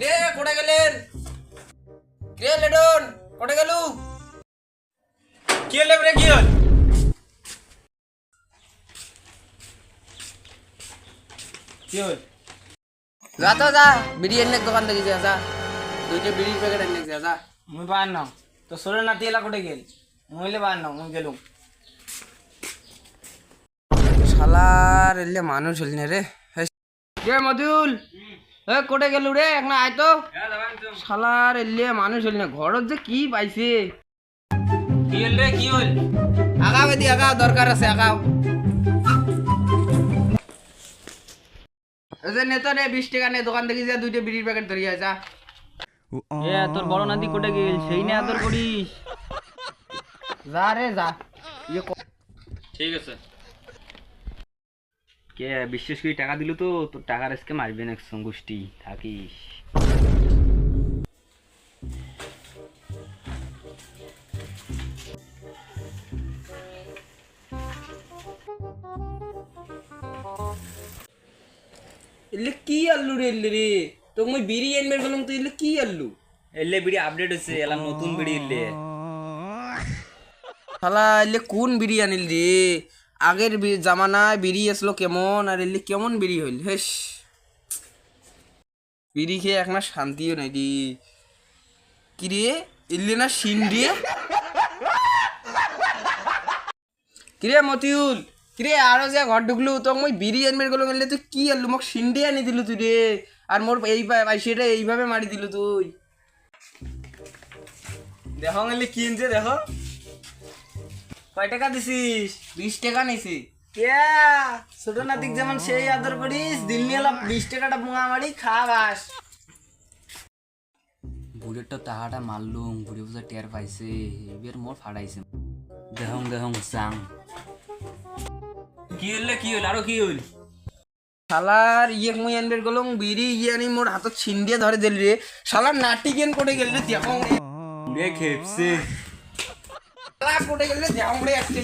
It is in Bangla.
রে কোটে গেলেন? রে লেডন কোটে গেলু? কি হলে রে কি হল? কি হল? যা তো যা বিড়ি এনে দোকান থেকে যা যা। দুইটা বিড়ির প্যাকেট এনে যা যা। মুই পার নাও। তো সোরের নাতি এলা কোটে গেল? মুইলে পার নাও মুই গেলুম। শালার এলে মানুষ হলি না রে। রে মধুল? এ কোটে গেলু রে এখন আয় তো। শালার এলে মানুষ হলি না ঘরত যে কি পাইছে? কি হল রে কি হল? আগাও এদি আগাও দরকার আছে আগাও। যে নেতা রে বিশ টাকা নে দোকান থেকে যা দুইটা বিড়ির প্যাকেট ধরিয়া যা। এ তোর বড় নাতি কোটে গেল সেই নিয়ে আদর করিস। যা রে যা। ইয়ে ঠিক আছে। কে বিশ্বাস করি টাকা দিল তো তোর টাকার আজকে মারবে না গোষ্ঠী থাকিস। ইল্লে কি আল্লু রে ইল্লে রে? তো মই বিড়ি এনবে গেলাম তো ইল্লে কি আল্লু? এলে বিড়ি আপডেট হচ্ছে এলা নতুন বিড়ি এলে। শালা ইল্লে কোন বিড়ি আনিল রে? আগের জামানায় বিড়ি আসলো কেমন? আর ইল্লে কেমন বিড়ি হইল? হেস। বিড়ি খেয়ে এক না শান্তিও নাই রে কি রে? ইল্লে না সিন রে কিরে মতিউল কিরে আরও যে ঘর ঢুকলু? তো মই বিড়ি আনবে গেলো গেলে তুই কি আনলু? মোক সিন্ডে আনি দিলু তুই রে। আর মোর এই সেটা এইভাবে মারি দিলু তুই। দেখো এলে কি দেখো। কয় টাকা দিছিস? বিশ টাকা নিছি। কেয়া ছোট নাতিক যেমন সেই আদর করিস দিন নিয়ে বিশ টাকাটা বুঙা মারি খা বাস বুলেটটা তাহাটা মারলুম বুড়ি বুঝা টের পাইছে এবার মোর ফাড়াইছে। দেহং দেহং চাং কি হইলে কি হইল আরও কি হইল? শালার ইয়ে মুই আনবে গেলাম বিড়ি ইয়ে আনি মোর হাতত ছিন্ডিয়ে ধরে দিল রে। শালার নাটি কেন করে গেল রে দেখো রে খেপছে। শালা করে গেল রে দেখো রে একটা